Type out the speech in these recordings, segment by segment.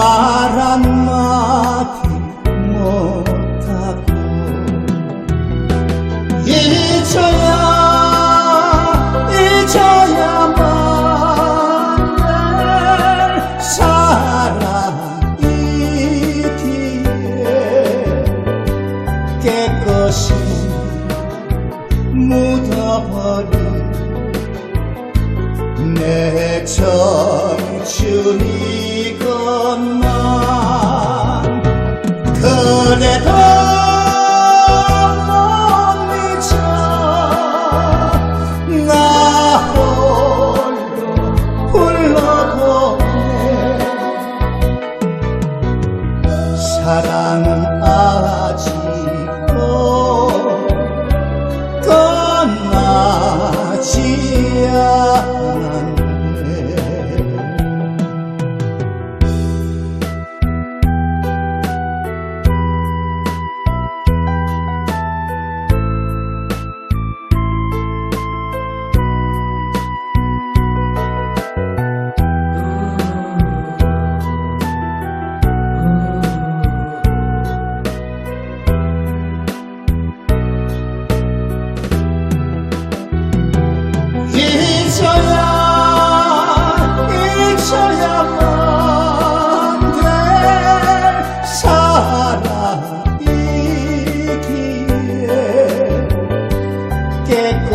말 한마디 못하고 잊어야 잊어야만 될 사랑이기에 깨끗이 묻어버린 내 청춘이 그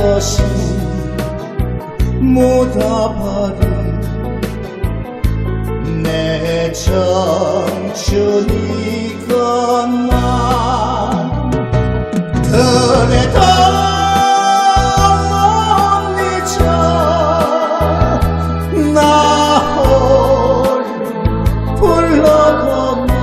것이 묻어버린 내 청춘이건만 그래도 못 잊어 나 홀로 불러보네